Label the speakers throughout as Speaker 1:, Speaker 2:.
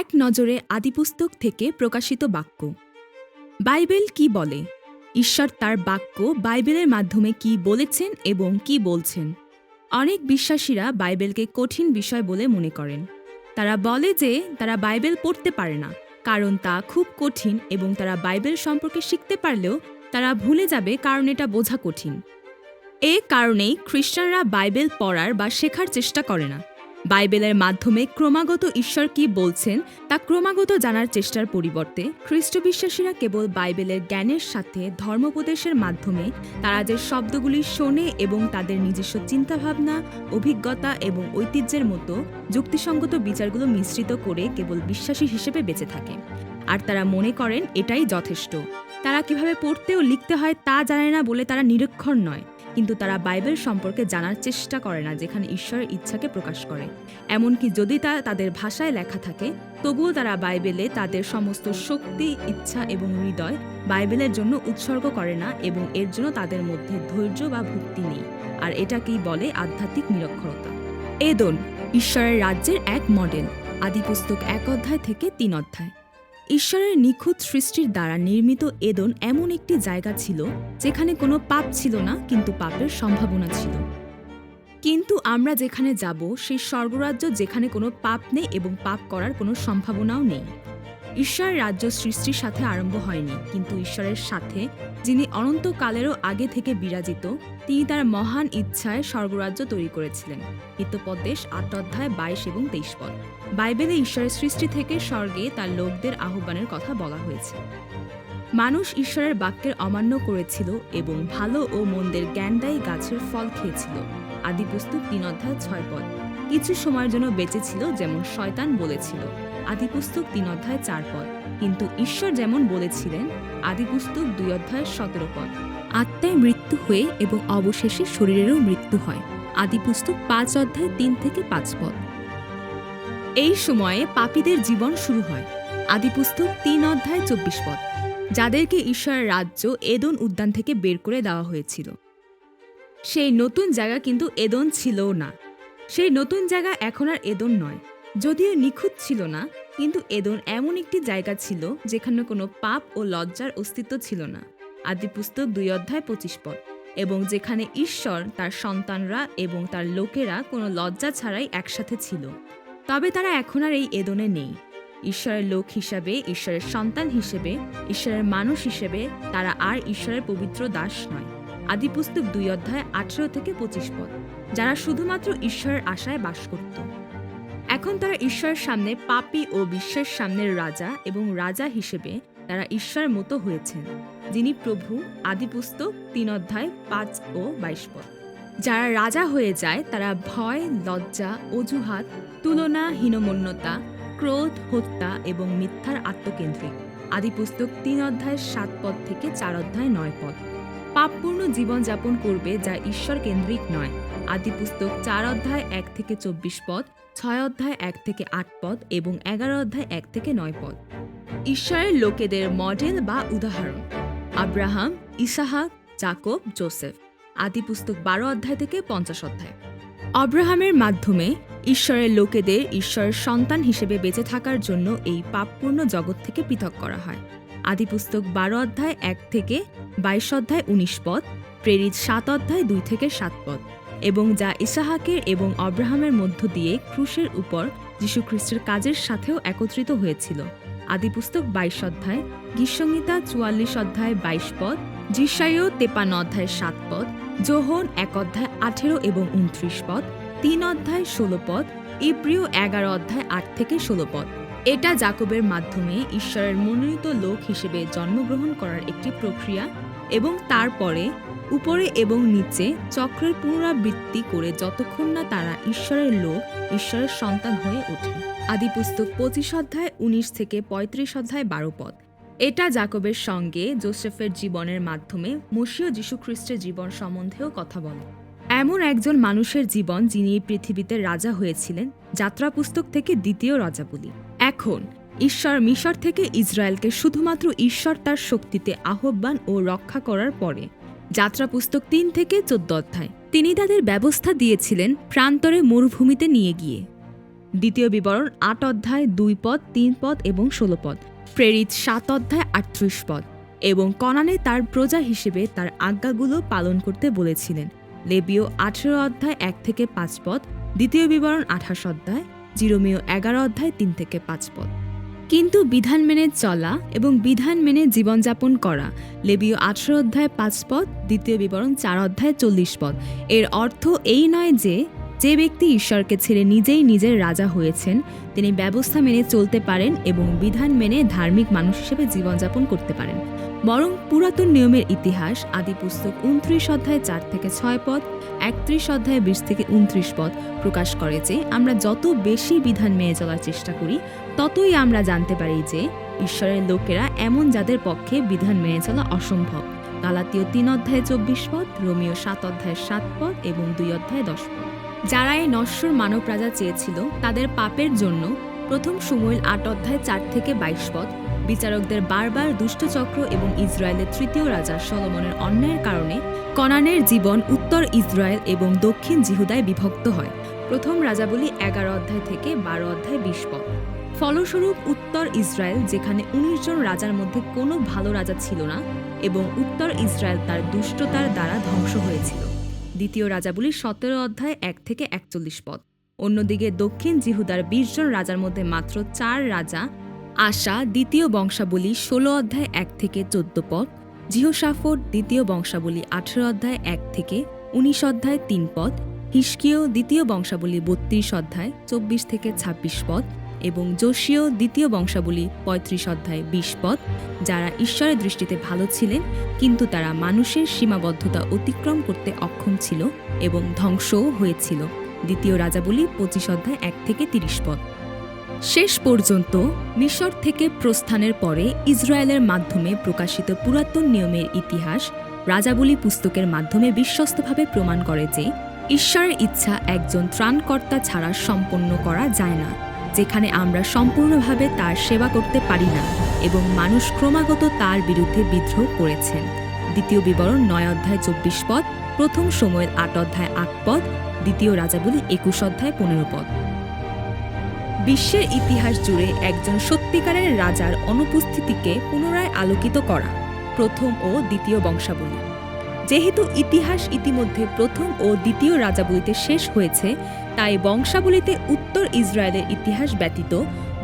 Speaker 1: এক নজরে আদিপুস্তক থেকে প্রকাশিত বাক্য। বাইবেল কি বলে? ঈশ্বর তার বাক্য বাইবেলের মাধ্যমে কি বলেছেন এবং কি বলছেন? অনেক বিশ্বাসীরা বাইবেলকে কঠিন বিষয় বলে মনে করেন। তারা বলে যে তারা বাইবেল পড়তে পারে না, কারণ তা খুব কঠিন এবং তারা বাইবেল সম্পর্কে শিখতে পারলেও তারা ভুলে যাবে কারণ এটা বোঝা কঠিন। এ কারণেই খ্রিস্টানরা বাইবেল পড়ার বা শেখার চেষ্টা করে না। বাইবেলের মাধ্যমে ক্রমাগত ঈশ্বর কি বলছেন তা ক্রমাগত জানার চেষ্টার পরিবর্তে খ্রিস্ট বিশ্বাসীরা কেবল বাইবেলের জ্ঞানের সাথে ধর্মোপদেশের মাধ্যমে তারা যে শব্দগুলি শোনে এবং তাদের নিজস্ব চিন্তাভাবনা, অভিজ্ঞতা এবং ঐতিহ্যের মতো যুক্তিসঙ্গত বিচারগুলো মিশ্রিত করে কেবল বিশ্বাসী হিসেবে বেঁচে থাকে। আর তারা মনে করেন এটাই যথেষ্ট। তারা কীভাবে পড়তে ও লিখতে হয় তা জানে না বলে তারা নিরক্ষর নয়। কিন্তু তারা বাইবেল সম্পর্কে জানার চেষ্টা করে না, যেখানে ঈশ্বরের ইচ্ছাকে প্রকাশ করে। এমনকি যদি তা তাদের ভাষায় লেখা থাকে, তবুও তারা বাইবেলে তাদের সমস্ত শক্তি, ইচ্ছা এবং হৃদয় বাইবেলের জন্য উৎসর্গ করে না এবং এর জন্য তাদের মধ্যে ধৈর্য বা ভক্তি নেই। আর এটাকেই বলে আধ্যাত্মিক নিরক্ষরতা। এদন ঈশ্বরের রাজ্যের এক মডেল আদিপুস্তক এক অধ্যায় থেকে তিন অধ্যায়। ঈশ্বরের নিখুঁত সৃষ্টির দ্বারা নির্মিত এদন এমন একটি জায়গা ছিল যেখানে কোনো পাপ ছিল না, কিন্তু পাপের সম্ভাবনা ছিল। কিন্তু আমরা যেখানে যাব, সেই স্বর্গরাজ্য যেখানে কোনো পাপ নেই এবং পাপ করার কোনো সম্ভাবনাও নেই। ঈশ্বরের রাজ্য সৃষ্টির সাথে আরম্ভ হয়নি, কিন্তু ঈশ্বরের সাথে, যিনি অনন্তকালেরও আগে থেকে বিরাজিত, তিনি তার মহান ইচ্ছায় স্বর্গরাজ্য তৈরি করেছিলেন। হিতোপদেশ আট অধ্যায় বাইশ এবং তেইশ পদ। বাইবেলে ঈশ্বরের সৃষ্টি থেকে স্বর্গে তার লোকদের আহ্বানের কথা বলা হয়েছে। মানুষ ঈশ্বরের বাক্যের অমান্য করেছিল এবং ভালো ও মন্দের জ্ঞানদায়ী গাছের ফল খেয়েছিল। আদিপুস্তক তিন অধ্যায় ছয় পদ। কিছু সময়ের জন্য বেঁচেছিল যেমন শয়তান বলেছিল। আদিপুস্তক তিন অধ্যায় চার পদ। কিন্তু ঈশ্বর যেমন বলেছিলেন, আদিপুস্তক দুই অধ্যায় সতেরো পদ। আত্মায় মৃত্যু হয়ে এবং অবশেষে শরীরেরও মৃত্যু হয়। আদিপুস্তক পাঁচ অধ্যায় তিন থেকে পাঁচ পদ। এই সময়ে পাপীদের জীবন শুরু হয়। আদিপুস্তক তিন অধ্যায় চব্বিশ পদ। যাদেরকে ঈশ্বরের রাজ্য এদন উদ্যান থেকে বের করে দেওয়া হয়েছিল। সেই নতুন জায়গা কিন্তু এদন ছিলও না। সেই নতুন জায়গা এখন আর এদন নয়। যদিও নিখুঁত ছিল না, কিন্তু এদন এমন একটি জায়গা ছিল যেখানে কোনো পাপ ও লজ্জার অস্তিত্ব ছিল না। আদিপুস্তক দুই অধ্যায় পঁচিশ পদ। এবং যেখানে ঈশ্বর, তার সন্তানরা এবং তার লোকেরা কোনো লজ্জা ছাড়াই একসাথে ছিল। তবে তারা এখন আর এই এদনে নেই। ঈশ্বরের লোক হিসাবে, ঈশ্বরের সন্তান হিসেবে, ঈশ্বরের মানুষ হিসেবে তারা আর ঈশ্বরের পবিত্র দাস নয়। আদিপুস্তক দুই অধ্যায় আঠেরো থেকে পঁচিশ পদ, যারা শুধুমাত্র ঈশ্বরের আশায় বাস করত। এখন তারা ঈশ্বরের সামনে পাপী ও বিশ্বের সামনের রাজা এবং রাজা হিসেবে তারা ঈশ্বরের মতো হয়েছেন, যিনি প্রভু, আদিপুস্তক, তিন অধ্যায়, পাঁচ ও বাইশ পদ। যারা রাজা হয়ে যায়, তারা ভয়, লজ্জা, অজুহাত, তুলনা, হীনমন্যতা, ক্রোধ, হত্যা এবং মিথ্যার আত্মকেন্দ্রিক। আদিপুস্তক তিন অধ্যায়, সাত পদ থেকে চার অধ্যায়, নয় পদ। পাপপূর্ণ জীবনযাপন করবে যা ঈশ্বর কেন্দ্রিক নয়। আদিপুস্তক চার অধ্যায়, এক থেকে চব্বিশ পদ ছয় অধ্যায় এক থেকে আট পদ এবং এগারো অধ্যায় এক থেকে নয় পদ। ঈশ্বরের লোকেদের মডেল বা উদাহরণ। Abraham, Isaac Jacob Joseph. আদিপুস্তক বারো অধ্যায় থেকে পঞ্চাশ অধ্যায়। অব্রাহামের মাধ্যমে ঈশ্বরের লোকেদের ঈশ্বরের সন্তান হিসেবে বেঁচে থাকার জন্য এই পাপপূর্ণ জগৎ থেকে পৃথক করা হয়। আদিপুস্তক বারো অধ্যায় এক থেকে বাইশ অধ্যায় উনিশ পদ, প্রেরিত সাত অধ্যায় দুই থেকে সাত পদ। এবং যা ইসাহাকের এবং অব্রাহামের মধ্য দিয়ে ক্রুশের উপর যীশুখ্রিস্টের কাজের সাথেও একত্রিত হয়েছিল। আদিপুস্তক বাইশ অধ্যায় গীর্সংহিতা চুয়াল্লিশ অধ্যায় বাইশ পদ জিসাইও তেপান্ন অধ্যায় সাত পদ, যোহন এক অধ্যায় আঠেরো এবং উনত্রিশ পদ, তিন অধ্যায় ষোলো পদ, ইব্রিয় এগারো অধ্যায় আট থেকে ষোলো পদ। এটা জাকবের মাধ্যমে ঈশ্বরের মনোনীত লোক হিসেবে জন্মগ্রহণ করার একটি প্রক্রিয়া এবং তারপরে উপরে এবং নিচে চক্রের পুনরাবৃত্তি করে যতক্ষণ না তারা ঈশ্বরের লোক, ঈশ্বরের সন্তান হয়ে ওঠে। আদিপুস্তক পঁচিশ অধ্যায় উনিশ থেকে পঁয়ত্রিশ অধ্যায় বারো পদ। এটা জাকবের সঙ্গে জোসেফের জীবনের মাধ্যমে মসীয় যীশুখ্রিস্টের জীবন সম্বন্ধেও কথা বলে। এমন একজন মানুষের জীবন যিনি পৃথিবীতে রাজা হয়েছিলেন, যাত্রা পুস্তক থেকে দ্বিতীয় রাজা বলি। এখন, ঈশ্বর মিশর থেকে ইসরায়েলকে শুধুমাত্র ঈশ্বর তার শক্তিতে আহ্বান ও রক্ষা করার পরে যাত্রা পুস্তক তিন থেকে চোদ্দ অধ্যায়। তিনি তাদের ব্যবস্থা দিয়েছিলেন প্রান্তরে মরুভূমিতে নিয়ে গিয়ে। দ্বিতীয় বিবরণ আট অধ্যায়, দুই পদ, তিন পদ এবং ষোলো পদ। প্রেরিত সাত অধ্যায়, আটত্রিশ পদ। এবং কনানে তার প্রজা হিসেবে তার আজ্ঞাগুলো পালন করতে বলেছিলেন। লেবীয় আঠেরো অধ্যায়, এক থেকে পাঁচ পদ। দ্বিতীয় বিবরণ আঠাশ অধ্যায় জিরোমিও এগারো অধ্যায়, তিন থেকে পাঁচ পদ। কিন্তু বিধান মেনে চলা এবং বিধান মেনে জীবনযাপন করা, লেবীয় আঠারো অধ্যায় পাঁচ পদ, দ্বিতীয় বিবরণ চার অধ্যায় চল্লিশ পদ। এর অর্থ এই নয় যে যে ব্যক্তি ঈশ্বরকে ছেড়ে নিজেই নিজের রাজা হয়েছেন, তিনি ব্যবস্থা মেনে চলতে পারেন এবং বিধান মেনে ধার্মিক মানুষ হিসেবে জীবনযাপন করতে পারেন। বরং পুরাতন নিয়মের ইতিহাস, আদি পুস্তক উনত্রিশ অধ্যায় চার থেকে ছয় পদ, একত্রিশ অধ্যায় বিশ থেকে উনত্রিশ পদ প্রকাশ করে যে, আমরা যত বেশি বিধান মেনে চলার চেষ্টা করি, ততই আমরা জানতে পারি যে, ঈশ্বরের লোকেরা এমন যাদের পক্ষে বিধান মেনে চলা অসম্ভব। গালাতীয় তিন অধ্যায় চব্বিশ পদ, রোমিও সাত অধ্যায় সাত পদ এবং দুই অধ্যায় দশ পদ। যারা এই নশ্বর মানব রাজা চেয়েছিল তাদের পাপের জন্য প্রথম সময়ের আট অধ্যায় চার থেকে বাইশ পদ, বিচারকদের বারবার দুষ্টচক্র এবং ইসরায়েলের তৃতীয় রাজা সলমনের অন্যায়ের কারণে কনানের জীবন উত্তর ইসরায়েল এবং দক্ষিণ জিহুদায় বিভক্ত হয়। প্রথম রাজাবলী এগারো অধ্যায় থেকে বারো অধ্যায় বিশ পদ। ফলস্বরূপ উত্তর ইসরায়েল, যেখানে উনিশ জন রাজার মধ্যে কোনো ভালো রাজা ছিল না এবং উত্তর ইসরায়েল তার দুষ্টতার দ্বারা ধ্বংস হয়েছিল। দ্বিতীয় রাজাবলী সতেরো অধ্যায় এক থেকে একচল্লিশ পদ। অন্যদিকে দক্ষিণ জিহুদার বিশ জন রাজার মধ্যে মাত্র চার রাজা আশা দ্বিতীয় বংশাবলী ষোলো অধ্যায় এক থেকে চোদ্দ পদ, জিহসাফর দ্বিতীয় বংশাবলী আঠেরো অধ্যায় এক থেকে উনিশ অধ্যায় তিন পদ, হিসকিও দ্বিতীয় বংশাবলী বত্রিশ অধ্যায় চব্বিশ থেকে ছাব্বিশ পদ এবং যোশীয় দ্বিতীয় বংশাবলী পঁয়ত্রিশ অধ্যায় বিশ পদ, যারা ঈশ্বরের দৃষ্টিতে ভালো ছিলেন, কিন্তু তারা মানুষের সীমাবদ্ধতা অতিক্রম করতে অক্ষম ছিল এবং ধ্বংসও হয়েছিল। দ্বিতীয় রাজাবলী পঁচিশ অধ্যায় এক থেকে তিরিশ পদ। শেষ পর্যন্ত মিশর থেকে প্রস্থানের পরে ইসরায়েলের মাধ্যমে প্রকাশিত পুরাতন নিয়মের ইতিহাস রাজাবলী পুস্তকের মাধ্যমে বিশ্বস্তভাবে প্রমাণ করে যে ঈশ্বরের ইচ্ছা একজন ত্রাণকর্তা ছাড়া সম্পন্ন করা যায় না। যেখানে আমরা সম্পূর্ণভাবে তার সেবা করতে পারি না এবং মানুষ ক্রমাগত তার বিরুদ্ধে বিদ্রোহ করেছেন। দ্বিতীয় বিবরণ নয় অধ্যায় চব্বিশ পদ, প্রথম সময়ের আট অধ্যায় আট পদ, দ্বিতীয় রাজাবলী একুশ অধ্যায় পনেরো পদ। বিশ্বের ইতিহাস জুড়ে একজন সত্যিকারের রাজার অনুপস্থিতিকে পুনরায় আলোকিত করা প্রথম ও দ্বিতীয় বংশাবলী। যেহেতু ইতিহাস ইতিমধ্যে প্রথম ও দ্বিতীয় রাজাবলীতে শেষ হয়েছে, তাই বংশাবলীতে উত্তর ইসরায়েলের ইতিহাস ব্যতীত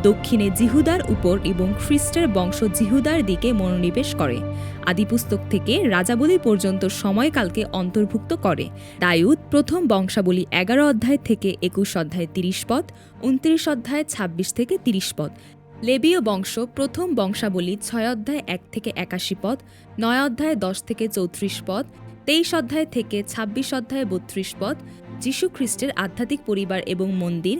Speaker 1: দক্ষিণে জিহুদার উপর এবং খ্রিস্টের বংশ জিহুদার দিকে মনোনিবেশ করে। আদিপুস্তক থেকে রাজাবলী পর্যন্ত সময়কালকে অন্তর্ভুক্ত করে। দায়ুদ প্রথম বংশাবলী এগারো অধ্যায় থেকে একুশ অধ্যায় তিরিশ পদ, উনত্রিশ অধ্যায় ছাব্বিশ থেকে তিরিশ পদ। লেবীয় বংশ প্রথম বংশাবলী ছয় অধ্যায় এক থেকে একাশি পদ, নয় অধ্যায় দশ থেকে চৌত্রিশ পদ, তেইশ অধ্যায় থেকে ছাব্বিশ অধ্যায় বত্রিশ পদ, যীশু খ্রিস্টের আধ্যাত্মিক পরিবার এবং মন্দির,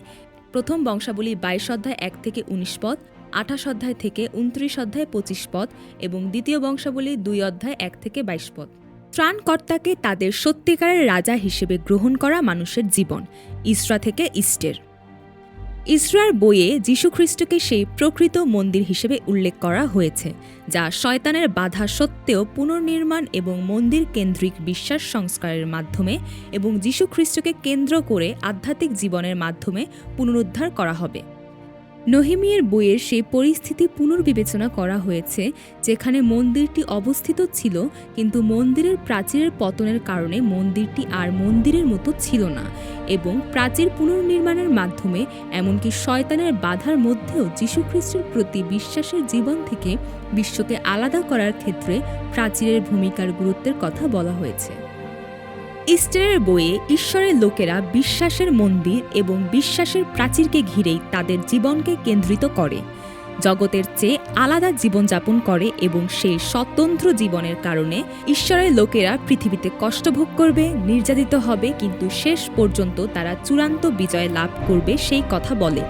Speaker 1: প্রথম বংশাবলী বাইশ অধ্যায় এক থেকে উনিশ পদ, আঠাশ অধ্যায় থেকে উনত্রিশ অধ্যায় পঁচিশ পদ এবং দ্বিতীয় বংশাবলী দুই অধ্যায় এক থেকে বাইশ পদ। ত্রাণকর্তাকে তাদের সত্যিকারের রাজা হিসেবে গ্রহণ করা মানুষের জীবন, ইসরা থেকে ইস্টের। ইসরার বইয়ে যীশুখ্রিস্টকে সেই প্রকৃত মন্দির হিসেবে উল্লেখ করা হয়েছে, যা শয়তানের বাধা সত্ত্বেও পুনর্নির্মাণ এবং মন্দির কেন্দ্রিক বিশ্বাস সংস্কারের মাধ্যমে এবং যীশুখ্রিস্টকে কেন্দ্র করে আধ্যাত্মিক জীবনের মাধ্যমে পুনরুদ্ধার করা হবে। নহিমিয়ের বইয়ের সেই পরিস্থিতি পুনর্বিবেচনা করা হয়েছে, যেখানে মন্দিরটি অবস্থিত ছিল, কিন্তু মন্দিরের প্রাচীরের পতনের কারণে মন্দিরটি আর মন্দিরের মতো ছিল না এবং প্রাচীর পুনর্নির্মাণের মাধ্যমে, এমনকি শয়তানের বাধার মধ্যেও যীশুখ্রিস্টের প্রতি বিশ্বাসের জীবন থেকে বিশ্বকে আলাদা করার ক্ষেত্রে প্রাচীরের ভূমিকার গুরুত্বের কথা বলা হয়েছে। ইস্টারের বইয়ে ঈশ্বরের লোকেরা বিশ্বাসের মন্দির এবং বিশ্বাসের প্রাচীরকে ঘিরেই তাদের জীবনকে কেন্দ্রিত করে। জগতের চেয়ে আলাদা জীবনযাপন করে এবং সেই স্বতন্ত্র জীবনের কারণে ঈশ্বরের লোকেরা পৃথিবীতে কষ্টভোগ করবে, নির্যাতিত হবে, কিন্তু শেষ পর্যন্ত তারা চূড়ান্ত বিজয় লাভ করবে সেই কথা বলে।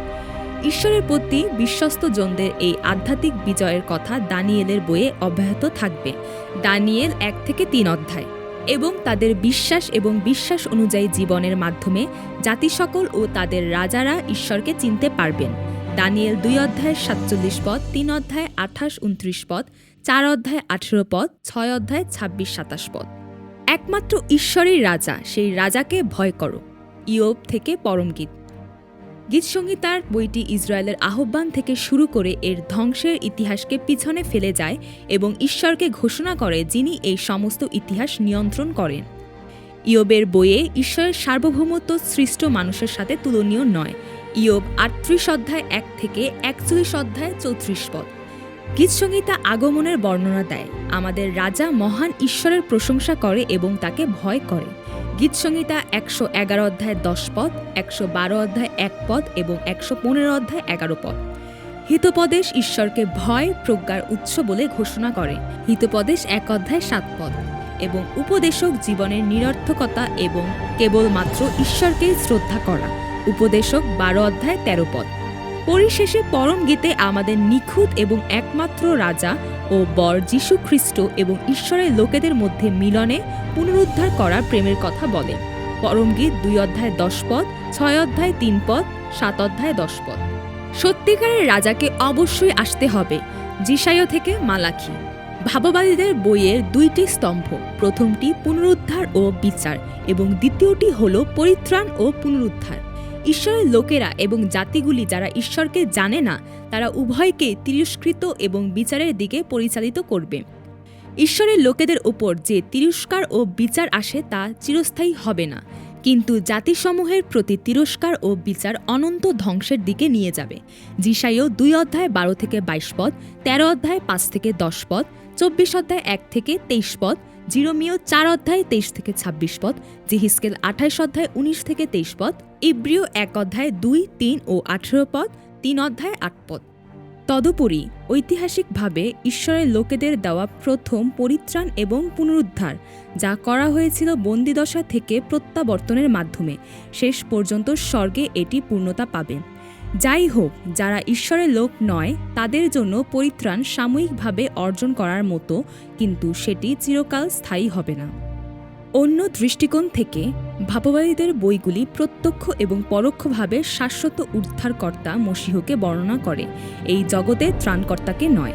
Speaker 1: ঈশ্বরের প্রতি বিশ্বস্ত জনদের এই আধ্যাত্মিক বিজয়ের কথা দানিয়েলের বইয়ে অব্যাহত থাকবে। দানিয়েল এক থেকে তিন অধ্যায়। এবং তাদের বিশ্বাস এবং বিশ্বাস অনুযায়ী জীবনের মাধ্যমে জাতিসকল ও তাদের রাজারা ঈশ্বরকে চিনতে পারবেন। দানিয়েল দুই অধ্যায় সাতচল্লিশ পদ, তিন অধ্যায় আঠাশ উনত্রিশ পদ, চার অধ্যায় আঠেরো পদ, ছয় অধ্যায় ছাব্বিশ সাতাশ পদ। একমাত্র ঈশ্বরের রাজা, সেই রাজাকে ভয় করো। ইয়োব থেকে পরমগীত। গীতসংহিতার বইটি ইসরায়েলের আহ্বান থেকে শুরু করে এর ধ্বংসের ইতিহাসকে পিছনে ফেলে যায় এবং ঈশ্বরকে ঘোষণা করে যিনি এই সমস্ত ইতিহাস নিয়ন্ত্রণ করেন। ইয়বের বইয়ে ঈশ্বরের সার্বভৌমত্ব সৃষ্ট মানুষের সাথে তুলনীয় নয়। ইয়ব আটত্রিশ অধ্যায় এক থেকে একচল্লিশ অধ্যায় চৌত্রিশ পদ। গীতসংহিতা আগমনের বর্ণনা দেয়। আমাদের রাজা মহান ঈশ্বরের প্রশংসা করে এবং তাকে ভয় করে। গীতসংহিতা একশো এগারো অধ্যায় দশ পদ, একশো বারো অধ্যায় এক পদ এবং একশো পনেরো অধ্যায় এগারো পদ। হিতোপদেশ ঈশ্বরকে ভয়, প্রজ্ঞার উৎস বলে ঘোষণা করে। হিতোপদেশ এক অধ্যায় সাত পদ। এবং উপদেশক জীবনের নিরর্থকতা এবং কেবলমাত্র ঈশ্বরকেই শ্রদ্ধা করা। উপদেশক বারো অধ্যায় তেরো পদ। পরিশেষে পরম গীতে আমাদের নিখুঁত এবং একমাত্র রাজা ও বর যীশু খ্রিস্ট এবং ঈশ্বরের লোকেদের মধ্যে মিলনে পুনরুদ্ধার করা প্রেমের কথা বলে। পরমগীত দুই অধ্যায় দশ পদ, ছয় অধ্যায় তিন পদ, সাত অধ্যায় দশ পদ। সত্যিকারের রাজাকে অবশ্যই আসতে হবে জিসায় থেকে মালাখি। ভাববাদীদের বইয়ের দুইটি স্তম্ভ, প্রথমটি পুনরুদ্ধার ও বিচার এবং দ্বিতীয়টি হল পরিত্রাণ ও পুনরুদ্ধার। ঈশ্বরের লোকেরা এবং জাতিগুলি যারা ঈশ্বরকে জানে না, তারা উভয়কে তিরস্কৃত এবং বিচারের দিকে পরিচালিত করবে। ঈশ্বরের লোকেদের উপর যে তিরস্কার ও বিচার আসে তা চিরস্থায়ী হবে না। কিন্তু জাতিসমূহের প্রতি তিরস্কার ও বিচার অনন্ত ধ্বংসের দিকে নিয়ে যাবে। জিসাইও দুই অধ্যায় বারো থেকে বাইশ পদ, তেরো অধ্যায় পাঁচ থেকে দশ পদ, চব্বিশ অধ্যায় এক থেকে তেইশ পদ, জিরোমিও চার অধ্যায় তেইশ থেকে ছাব্বিশ পদ, জিহিস্কেল আঠাইশ অধ্যায় উনিশ থেকে তেইশ পদ, ইব্রিয় এক অধ্যায় দুই, তিন ও আঠেরো পদ, তিন অধ্যায় আট পদ। তদুপরি ঐতিহাসিকভাবে ঈশ্বরের লোকেদের দেওয়া প্রথম পরিত্রাণ এবং পুনরুদ্ধার, যা করা হয়েছিল বন্দিদশা থেকে প্রত্যাবর্তনের মাধ্যমে, শেষ পর্যন্ত স্বর্গে এটি পূর্ণতা পাবে। যাই হোক, যারা ঈশ্বরের লোক নয়, তাদের জন্য পরিত্রাণ সাময়িকভাবে অর্জন করার মতো, কিন্তু সেটি চিরকাল স্থায়ী হবে না। অন্য দৃষ্টিকোণ থেকে ভাববাদীদের বইগুলি প্রত্যক্ষ এবং পরোক্ষভাবে শাশ্বত উদ্ধারকর্তা মসিহকে বর্ণনা করে, এই জগতে ত্রাণকর্তাকে নয়।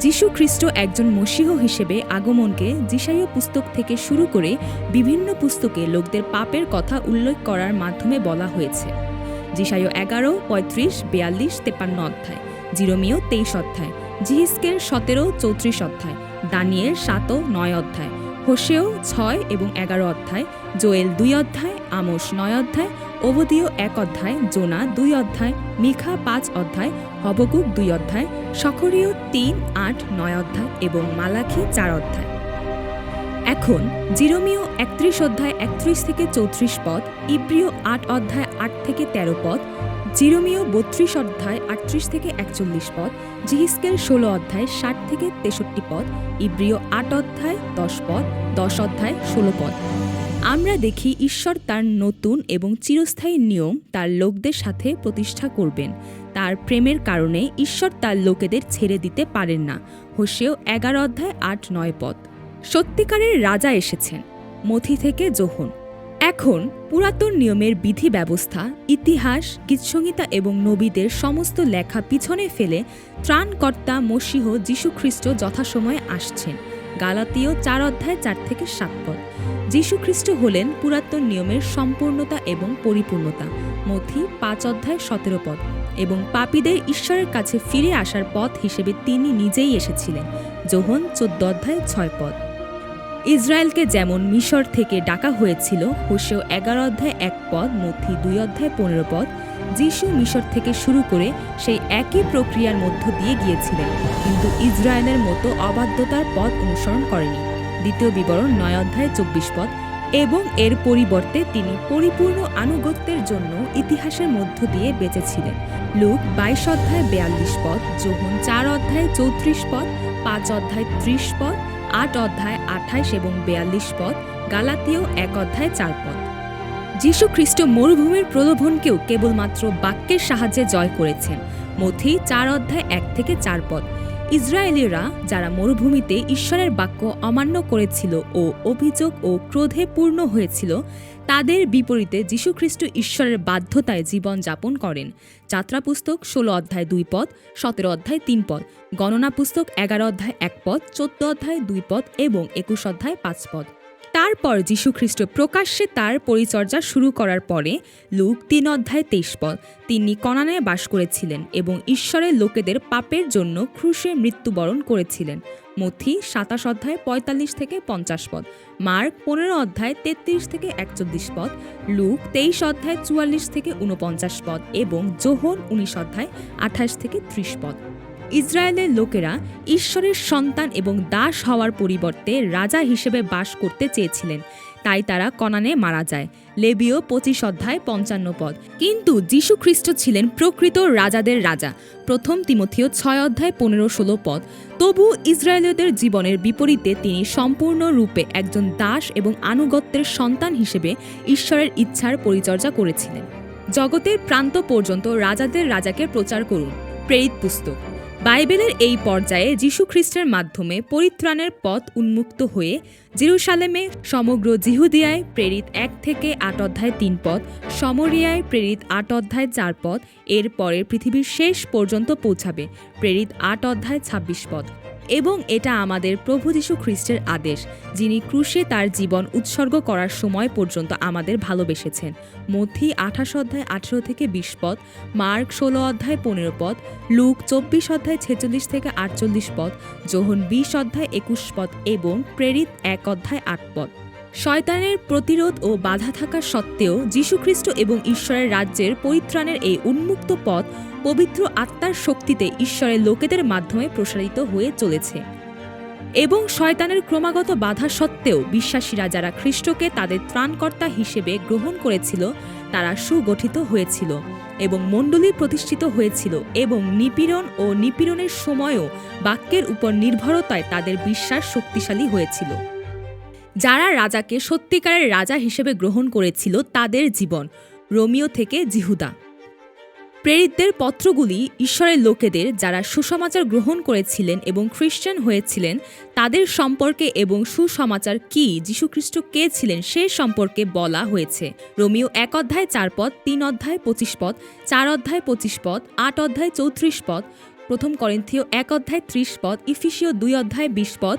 Speaker 1: যীশু খ্রিস্ট একজন মসিহ হিসেবে আগমনকে জিসাইয় পুস্তক থেকে শুরু করে বিভিন্ন পুস্তকে লোকদের পাপের কথা উল্লেখ করার মাধ্যমে বলা হয়েছে। জিসাইয় এগারো, পঁয়ত্রিশ, বেয়াল্লিশ তেপান্ন অধ্যায় জিরোমিও তেইশ অধ্যায় জিহিস্কের সতেরো, চৌত্রিশ অধ্যায়, দানিয়ের সাত ও নয় অধ্যায় হোসেও ছয় এবং এগারো অধ্যায়, জোয়েল দুই অধ্যায়, আমোস নয় অধ্যায় ওবদীয় এক অধ্যায়, জোনা দুই অধ্যায়, মিখা পাঁচ অধ্যায়, হবকুক দুই অধ্যায় সখরীয় তিন, আট, নয় অধ্যায় এবং মালাখি চার অধ্যায়। এখন জিরোমিও একত্রিশ অধ্যায় একত্রিশ থেকে চৌত্রিশ পদ, ইব্রিয় আট অধ্যায় আট থেকে তেরো পদ জিরোমিও বত্রিশ অধ্যায় আটত্রিশ থেকে একচল্লিশ পদ জিহিস্কেল ষোলো অধ্যায় ষাট থেকে তেষট্টি পদ, ইব্রিয় আট অধ্যায় দশ পদ, দশ অধ্যায় ষোলো পদ। আমরা দেখি ঈশ্বর তার নতুন এবং চিরস্থায়ী নিয়ম তার লোকদের সাথে প্রতিষ্ঠা করবেন। তার প্রেমের কারণে ঈশ্বর তার লোকেদের ছেড়ে দিতে পারেন না। হোসেও এগারো অধ্যায় আট নয় পদ। সত্যিকারের রাজা এসেছেন মথি থেকে যোহন এখন পুরাতন নিয়মের বিধি ব্যবস্থা ইতিহাস, গীতসংহিতা এবং নবীদের সমস্ত লেখা পিছনে ফেলে ত্রাণকর্তা মসিহ যীশুখ্রিস্ট যথাসময়ে আসছেন। গালাতীয় চার অধ্যায় চার থেকে সাত পদ। যীশুখ্রিস্ট হলেন পুরাতন নিয়মের সম্পূর্ণতা এবং পরিপূর্ণতা। মথি পাঁচ অধ্যায় সতেরো পদ। এবং পাপীদের ঈশ্বরের কাছে ফিরে আসার পথ হিসেবে তিনি নিজেই এসেছিলেন। যোহন চোদ্দ অধ্যায় ছয় পদ। ইসরায়েলকে যেমন মিশর থেকে ডাকা হয়েছিল, হোসেও এগারো অধ্যায় এক পদ মধ্যে দুই অধ্যায় পনেরো পদ, যিশু মিশর থেকে শুরু করে সেই একই প্রক্রিয়ার মধ্য দিয়ে গিয়েছিলেন। কিন্তু ইসরায়েলের মতো অবাধ্যতার পথ অনুসরণ করেনি। দ্বিতীয় বিবরণ নয় অধ্যায় চব্বিশ পদ। এবং এর পরিবর্তে তিনি পরিপূর্ণ আনুগত্যের জন্য ইতিহাসের মধ্য দিয়ে বেঁচেছিলেন। লুক বাইশ অধ্যায় বেয়াল্লিশ পদ, যোহন চার অধ্যায় চৌত্রিশ পদ, পাঁচ অধ্যায় ত্রিশ পদ আট অধ্যায় আঠাইশ এবং বেয়াল্লিশ পদ, গালাতীয় এক অধ্যায় চার পদ। যীশু খ্রিস্ট মরুভূমির প্রলোভনকেও কেবলমাত্র বাক্যের সাহায্যে জয় করেছেন মথি চার অধ্যায় এক থেকে চার পদ। ইসরায়েলিরা যারা মরুভূমিতে ঈশ্বরের বাক্য অমান্য করেছিল ও অভিযোগ ও ক্রোধে পূর্ণ হয়েছিল তাদের বিপরীতে যীশুখ্রিস্ট ঈশ্বরের বাধ্যতায় জীবন যাপন করেন। যাত্রা পুস্তক ষোলো অধ্যায় দুই পদ, সতেরো অধ্যায় তিন পদ, গণনা পুস্তক এগারো অধ্যায় এক পদ, চোদ্দ অধ্যায় দুই পদ এবং একুশ অধ্যায় পাঁচ পদ। তারপর যীশুখ্রিস্ট প্রকাশ্যে তার পরিচর্যা শুরু করার পরে লুক তিন অধ্যায় তেইশ পদ, তিনি কনানে বাস করেছিলেন এবং ঈশ্বরের লোকেদের পাপের জন্য ক্রুশে মৃত্যুবরণ করেছিলেন। মথি সাতাশ অধ্যায় পঁয়তাল্লিশ থেকে পঞ্চাশ পদ, মার্ক পনেরো অধ্যায় তেত্রিশ থেকে একচল্লিশ পদ, লুক তেইশ অধ্যায় চুয়াল্লিশ থেকে উনপঞ্চাশ পদ এবং জোহন উনিশ অধ্যায় আঠাশ থেকে ত্রিশ পদ। ইসরায়েলের লোকেরা ঈশ্বরের সন্তান এবং দাস হওয়ার পরিবর্তে রাজা হিসেবে বাস করতে চেয়েছিলেন। তাই তারা কনানে মারা যায়। লেবীয় পঁচিশ অধ্যায় পঞ্চান্ন পদ। কিন্তু যীশু খ্রিস্ট ছিলেন প্রকৃত রাজাদের রাজা। প্রথম তিমথিও ছয় অধ্যায় পনেরো ষোলো পদ। তবু ইসরায়েলীয়দের জীবনের বিপরীতে তিনি সম্পূর্ণরূপে একজন দাস এবং আনুগত্যের সন্তান হিসেবে ঈশ্বরের ইচ্ছার পরিচর্যা করেছিলেন। জগতের প্রান্ত পর্যন্ত রাজাদের রাজাকে প্রচার করুন। প্রেরিত পুস্তক। বাইবেলের এই পর্যায়ে যীশু খ্রিস্টের মাধ্যমে পরিত্রাণের পথ উন্মুক্ত হয়ে জিরুসালেমে সমগ্র জিহুদিয়ায় প্রেরিত এক থেকে আট অধ্যায় তিন পদ সমরিয়ায় প্রেরিত আট অধ্যায় চার পদ এর পরে পৃথিবীর শেষ পর্যন্ত পৌঁছাবে প্রেরিত আট অধ্যায় ছাব্বিশ পদ এবং এটা আমাদের প্রভু যীশু খ্রিস্টের আদেশ, যিনি ক্রুশে তার জীবন উৎসর্গ করার সময় পর্যন্ত আমাদের ভালোবেসেছেন। মধ্যি আঠাশ অধ্যায় আঠেরো থেকে বিশ পদ, মার্ক ষোলো অধ্যায় পনেরো পদ, লুক চব্বিশ অধ্যায় ছেচল্লিশ থেকে আটচল্লিশ পদ যোহন বিশ অধ্যায় একুশ পদ এবং প্রেরিত এক অধ্যায় আট পদ। শয়তানের প্রতিরোধ ও বাধা থাকা সত্ত্বেও যীশুখ্রিস্ট এবং ঈশ্বরের রাজ্যের পরিত্রাণের এই উন্মুক্ত পথ পবিত্র আত্মার শক্তিতে ঈশ্বরের লোকেদের মাধ্যমে প্রসারিত হয়ে চলেছে। এবং শয়তানের ক্রমাগত বাধা সত্ত্বেও বিশ্বাসীরা যারা খ্রিস্টকে তাদের ত্রাণকর্তা হিসেবে গ্রহণ করেছিল, তারা সুগঠিত হয়েছিল এবং মণ্ডলী প্রতিষ্ঠিত হয়েছিল এবং নিপীড়ন ও নিপীড়নের সময়ও বাক্যের উপর নির্ভরতায় তাদের বিশ্বাস শক্তিশালী হয়েছিল। যারা রাজাকে সত্যিকারের রাজা হিসেবে গ্রহণ করেছিল তাদের জীবন, রোমিও থেকে জিহুদা। প্রেরিতদের পত্রগুলি ঈশ্বরের লোকেদের যারা সুসমাচার গ্রহণ করেছিলেন এবং খ্রিস্টান হয়েছিলেন, তাদের সম্পর্কে এবং সুসমাচার কি, যীশুখ্রিস্ট কে ছিলেন সে সম্পর্কে বলা হয়েছে। রোমিও এক অধ্যায় চার পদ, তিন অধ্যায় পঁচিশ পদ, চার অধ্যায় পঁচিশ পদ, আট অধ্যায় চৌত্রিশ পদ, প্রথম করিন্থীয় এক অধ্যায় ত্রিশ পদ, ইফিসীয় দুই অধ্যায় বিশ পদ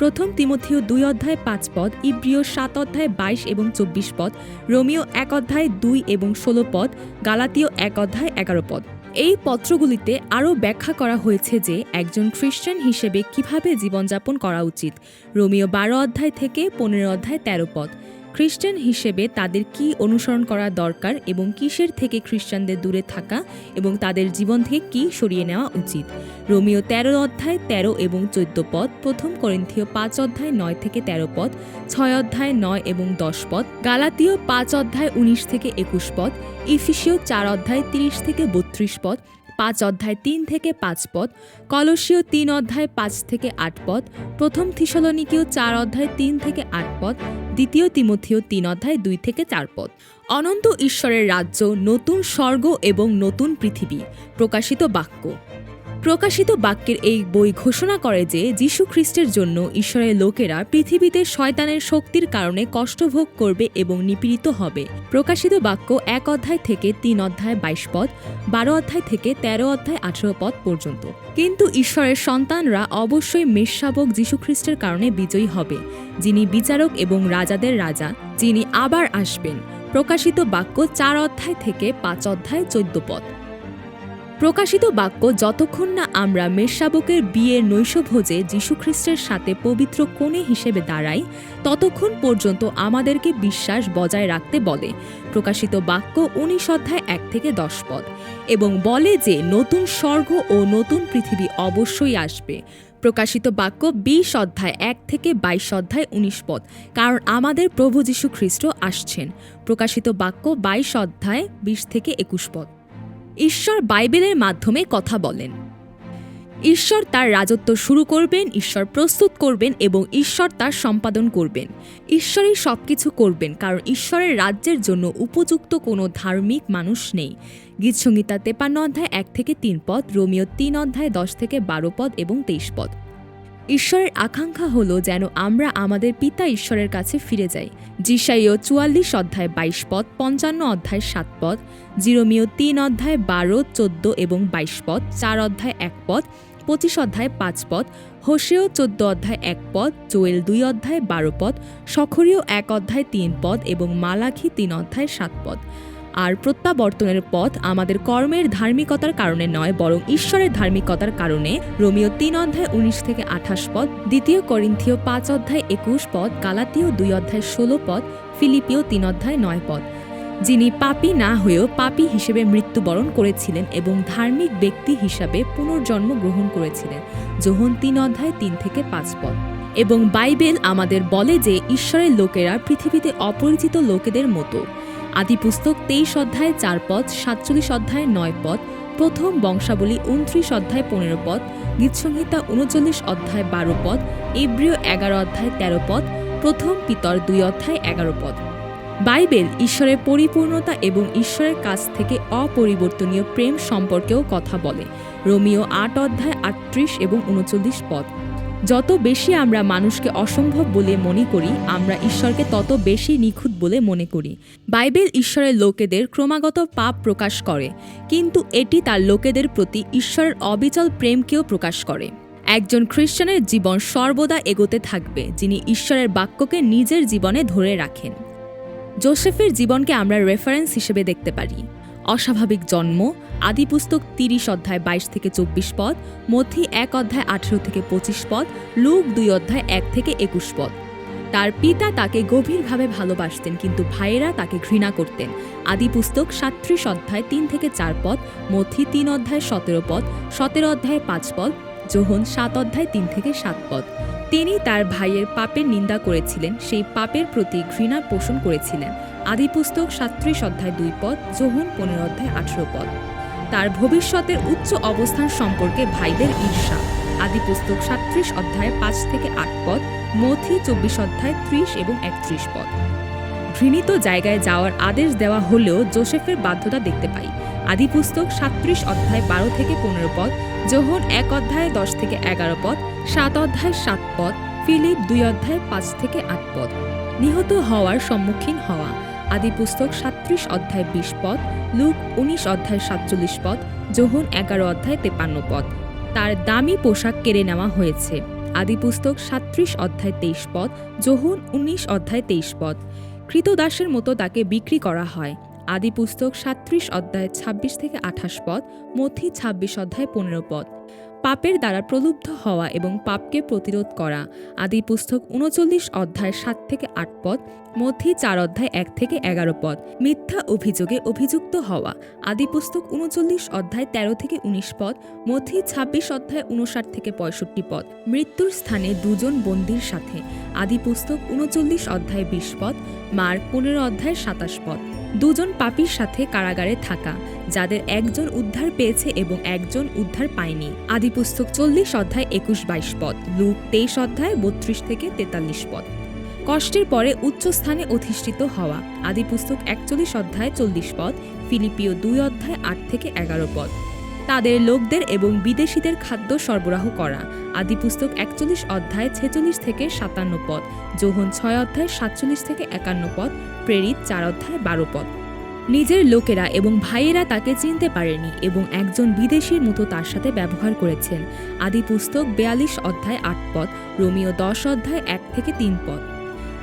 Speaker 1: প্রথম তিমথীয় দুই অধ্যায় পাঁচ পদ, ইব্রিয় সাত অধ্যায় বাইশ এবং চব্বিশ পদ রোমিও এক অধ্যায় দুই এবং ষোলো পদ, গালাতীয় এক অধ্যায় এগারো পদ। এই পত্রগুলিতে আরও ব্যাখ্যা করা হয়েছে যে একজন খ্রিস্টান হিসেবে কীভাবে জীবনযাপন করা উচিত রোমিও বারো অধ্যায় থেকে পনেরো অধ্যায় তেরো পদ। খ্রিস্টান হিসেবে তাদের কি অনুসরণ করা দরকার এবং কিসের থেকে খ্রিস্টানদের দূরে থাকা এবং তাদের জীবন থেকে কি সরিয়ে নেওয়া উচিত? রোমিও তেরো অধ্যায় তেরো এবং চোদ্দ পদ, প্রথম করিন্থীয় পাঁচ অধ্যায় নয় থেকে তেরো পদ, ছয় অধ্যায় নয় এবং দশ পদ, গালাতীয় পাঁচ অধ্যায় উনিশ থেকে একুশ পদ, ইফিসীয় চার অধ্যায় তিরিশ থেকে বত্রিশ পদ পাঁচ অধ্যায় তিন থেকে পাঁচ পদ কলসীয় তিন অধ্যায় পাঁচ থেকে আট পদ, প্রথম থিসলনিকীয় চার অধ্যায় তিন থেকে আট পদ, দ্বিতীয় তিমথীয় তিন অধ্যায় দুই থেকে চার পদ। অনন্ত ঈশ্বরের রাজ্য, নতুন স্বর্গ এবং নতুন পৃথিবী, প্রকাশিত বাক্য। প্রকাশিত বাক্যের এই বই ঘোষণা করে যে যীশু খ্রিস্টের জন্য ঈশ্বরের লোকেরা পৃথিবীতে শয়তানের শক্তির কারণে কষ্টভোগ করবে এবং নিপীড়িত হবে। প্রকাশিত বাক্য এক অধ্যায় থেকে তিন অধ্যায় বাইশ পদ, বারো অধ্যায় থেকে তেরো অধ্যায় আঠেরো পদ পর্যন্ত। কিন্তু ঈশ্বরের সন্তানরা অবশ্যই মেষশাবক যীশুখ্রিস্টের কারণে বিজয়ী হবে, যিনি বিচারক এবং রাজাদের রাজা, যিনি আবার আসবেন। প্রকাশিত বাক্য চার অধ্যায় থেকে পাঁচ অধ্যায় চোদ্দ পদ। প্রকাশিত বাক্য যতক্ষণ না আমরা মেষশাবকের বিয়ের নৈশভোজে যীশুখ্রিস্টের সাথে পবিত্র কোণে হিসেবে দাঁড়াই, ততক্ষণ পর্যন্ত আমাদেরকে বিশ্বাস বজায় রাখতে বলে। প্রকাশিত বাক্য উনিশ অধ্যায় এক থেকে দশ পদ। এবং বলে যে, নতুন স্বর্গ ও নতুন পৃথিবী অবশ্যই আসবে। প্রকাশিত বাক্য বিশ অধ্যায় এক থেকে বাইশ অধ্যায় উনিশ পদ। কারণ আমাদের প্রভু যীশু খ্রিস্ট আসছেন। প্রকাশিত বাক্য বাইশ অধ্যায় বিশ থেকে একুশ পদ। ঈশ্বর বাইবেলের মাধ্যমে কথা বলেন। ঈশ্বর তার রাজত্ব শুরু করবেন, ঈশ্বর প্রস্তুত করবেন এবং ঈশ্বর তার সম্পাদন করবেন। ঈশ্বরই সব কিছু করবেন, কারণ ঈশ্বরের রাজ্যের জন্য উপযুক্ত কোনো ধার্মিক মানুষ নেই। গীতসংগীতা তেপান্ন অধ্যায় এক থেকে তিন পদ রোমিও তিন অধ্যায় দশ থেকে বারো পদ এবং তেইশ পদ। ঈশ্বরের আকাঙ্ক্ষা হলো যেন আমরা আমাদের পিতা ঈশ্বরের কাছে ফিরে যাই। জিসাইও চুয়াল্লিশ অধ্যায় বাইশ পদ, পঞ্চান্ন অধ্যায় সাত পদ জিরোমিও তিন অধ্যায় বারো, চোদ্দ এবং বাইশ পদ, চার অধ্যায় এক পদ, পঁচিশ অধ্যায় পাঁচ পদ হোসেও চোদ্দ অধ্যায় এক পদ, জোয়েল দুই অধ্যায় বারো পদ, সখরীয় এক অধ্যায় তিন পদ এবং মালাখি তিন অধ্যায় সাত পদ। আর প্রত্যাবর্তনের পথ আমাদের কর্মের ধার্মিকতার কারণে নয়, বরং ঈশ্বরের ধার্মিকতার কারণে। রোমিও তিন অধ্যায় উনিশ থেকে আঠাশ পদ, দ্বিতীয় করিন্থীয় পাঁচ অধ্যায় একুশ পদ, গালাতীয় দুই অধ্যায় ষোলো পদ ফিলিপিও তিন অধ্যায় নয় পদ। যিনি পাপী না হয়েও পাপী হিসেবে মৃত্যুবরণ করেছিলেন এবং ধার্মিক ব্যক্তি হিসাবে পুনর্জন্ম গ্রহণ করেছিলেন। যোহন তিন অধ্যায় তিন থেকে পাঁচ পদ। এবং বাইবেল আমাদের বলে যে, ঈশ্বরের লোকেরা পৃথিবীতে অপরিচিত লোকেদের মতো। আদি পুস্তক তেইশ অধ্যায় চার পদ, সাতচল্লিশ অধ্যায় নয় পদ, প্রথম বংশাবলী উনত্রিশ অধ্যায় পনেরো পদ, গীতসংহিতা উনচল্লিশ অধ্যায় বারো পদ ইব্রিয় এগারো অধ্যায় তেরো পদ, প্রথম পিতর দুই অধ্যায় এগারো পদ। বাইবেল ঈশ্বরের পরিপূর্ণতা এবং ঈশ্বরের কাছ থেকে অপরিবর্তনীয় প্রেম সম্পর্কেও কথা বলে। রোমিও আট অধ্যায় আটত্রিশ এবং উনচল্লিশ পদ। যত বেশি আমরা মানুষকে অসম্ভব বলে মনে করি, আমরা ঈশ্বরকে তত বেশি নিখুঁত বলে মনে করি। বাইবেল ঈশ্বরের লোকেদের ক্রমাগত পাপ প্রকাশ করে, কিন্তু এটি তার লোকেদের প্রতি ঈশ্বরের অবিচল প্রেমকেও প্রকাশ করে। একজন খ্রিস্টানের জীবন সর্বদা এগোতে থাকবে, যিনি ঈশ্বরের বাক্যকে নিজের জীবনে ধরে রাখেন। জোসেফের জীবনকে আমরা রেফারেন্স হিসেবে দেখতে পারি। অস্বাভাবিক জন্ম আদিপুস্তক তিরিশ অধ্যায় বাইশ থেকে চব্বিশ পদ মথি এক অধ্যায় আঠেরো থেকে পঁচিশ পদ, লুক দুই অধ্যায় এক থেকে একুশ পদ। তার পিতা তাকে গভীরভাবে ভালোবাসতেন, কিন্তু ভাইয়েরা তাকে ঘৃণা করতেন। আদিপুস্তক সাত্রিশ অধ্যায় তিন থেকে চার পদ মথি তিন অধ্যায় সতেরো পদ, সতেরো অধ্যায় পাঁচ পদ যোহন সাত অধ্যায় তিন থেকে সাত পদ। তিনি তার ভাইয়ের পাপের নিন্দা করেছিলেন, সেই পাপের প্রতি ঘৃণা পোষণ করেছিলেন। আদিপুস্তক সাত্রিশ অধ্যায় দুই পদ যোহন পনেরো অধ্যায় আঠেরো পদ। তার ভবিষ্যতের উচ্চ অবস্থান সম্পর্কে ভাইদের ঈর্ষা। আদিপুস্তক সাত্রিশ অধ্যায় পাঁচ থেকে আট পদ, মথি চব্বিশ অধ্যায় ত্রিশ এবং একত্রিশ পদ। ঘৃণিত জায়গায় যাওয়ার আদেশ দেওয়া হলেও জোসেফের বাধ্যতা দেখতে পাই। আদিপুস্তক সাত্রিশ অধ্যায় বারো থেকে পনেরো পদ যোহন এক অধ্যায় দশ থেকে এগারো পদ, সাত অধ্যায় সাত পদ, ফিলিপ দুই অধ্যায় পাঁচ থেকে আট পদ। নিহত হওয়ার সম্মুখীন হওয়া। আদিপুস্তক সাত্রিশ অধ্যায় বিশ পদ, লুক উনিশ অধ্যায় সাতচল্লিশ পদ যোহন এগারো অধ্যায় তেপান্ন পদ। তার দামি পোশাক কেড়ে নেওয়া হয়েছে। আদিপুস্তক সাত্রিশ অধ্যায় তেইশ পদ যোহন উনিশ অধ্যায় তেইশ পদ। কৃতদাসের মতো তাকে বিক্রি করা হয়। আদিপুস্তক সাত্রিশ অধ্যায় ২৬ থেকে আঠাশ পদ, মথি ২৬ অধ্যায় পনেরো পদ। পাপের দ্বারা প্রলুব্ধ হওয়া এবং পাপকে প্রতিরোধ করা। আদি পুস্তক উনচল্লিশ অধ্যায় সাত থেকে আট পদ, মধ্যে চার অধ্যায় এক থেকে এগারো পদ। মিথ্যা অভিযোগে অভিযুক্ত হওয়া। আদি পুস্তক উনচল্লিশ অধ্যায় তেরো থেকে উনিশ পদ, মধ্যে ছাব্বিশ অধ্যায় উনষাট থেকে পঁয়ষট্টি পদ। মৃত্যুর স্থানে দুজন বন্দির সাথে। আদি পুস্তক উনচল্লিশ অধ্যায় বিশ পদ, মার্ক পনেরো অধ্যায় সাতাশ পদ। দুজন পাপির সাথে কারাগারে থাকা, যাদের একজন উদ্ধার পেয়েছে এবং একজন উদ্ধার পায়নি। আদিপুস্তক চল্লিশ অধ্যায় একুশ বাইশ পদ, লুক তেইশ অধ্যায় বত্রিশ থেকে তেতাল্লিশ পদ। কষ্টের পরে উচ্চস্থানে অধিষ্ঠিত হওয়া আদিপুস্তক একচল্লিশ অধ্যায় চল্লিশ পদ ফিলিপিও দুই অধ্যায় আট থেকে এগারো পদ। তাদের লোকদের এবং বিদেশিদের খাদ্য সরবরাহ করা। আদিপুস্তক একচল্লিশ অধ্যায় ছেচল্লিশ থেকে সাতান্ন পদ, যোহন ছয় অধ্যায় সাতচল্লিশ থেকে একান্ন পদ, প্রেরিত চার অধ্যায় বারো পদ। নিজের লোকেরা এবং ভাইয়েরা তাকে চিনতে পারেনি এবং একজন বিদেশির মতো তার সাথে ব্যবহার করেছেন। আদি পুস্তক বেয়াল্লিশ অধ্যায় আট পদ রোমিও দশ অধ্যায় এক থেকে তিন পদ।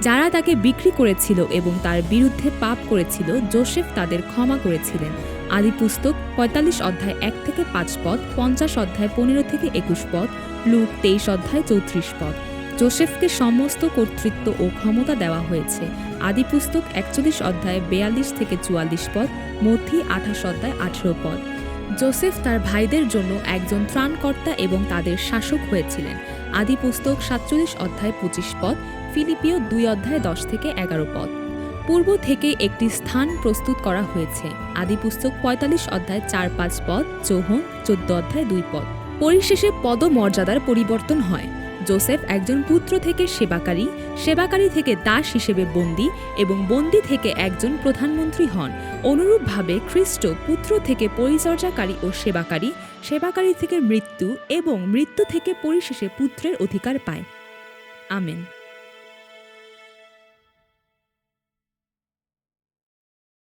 Speaker 1: যারা তাকে বিক্রি করেছিল এবং তার বিরুদ্ধে পাপ করেছিল, জোসেফ তাদের ক্ষমা করেছিলেন। আদি পুস্তক পঁয়তাল্লিশ অধ্যায় এক থেকে পাঁচ পদ, পঞ্চাশ অধ্যায় পনেরো থেকে একুশ পদ, লুক তেইশ অধ্যায় চৌত্রিশ পদ। জোসেফকে সমস্ত কর্তৃত্ব ও ক্ষমতা দেওয়া হয়েছে। আদিপুস্তক একচল্লিশ অধ্যায় বেয়াল্লিশ থেকে চুয়াল্লিশ পদ, মধ্যি আঠাশ অধ্যায় আঠেরো পদ। জোসেফ তার ভাইদের জন্য একজন ত্রাণকর্তা এবং তাদের শাসক হয়েছিলেন। আদিপুস্তক সাতচল্লিশ অধ্যায় পঁচিশ পদ ফিলিপিও দুই অধ্যায় দশ থেকে এগারো পদ। পূর্ব থেকে একটি স্থান প্রস্তুত করা হয়েছে। আদিপুস্তক পঁয়তাল্লিশ অধ্যায় চার পাঁচ পদ চৌহন চোদ্দ অধ্যায় দুই পদ। পরিশেষে পদমর্যাদার পরিবর্তন হয়। জোসেফ একজন পুত্র থেকে সেবাকারী সেবাকারী থেকে দাস হিসেবে বন্দী এবং বন্দী থেকে একজন প্রধানমন্ত্রী হন। অনুরূপভাবে খ্রিস্ট পুত্র থেকে পরিচর্যাকারী ও সেবাকারী সেবাকারী থেকে মৃত্যু এবং মৃত্যু থেকে পরিশেষে পুত্রের অধিকার পায়। আমেন।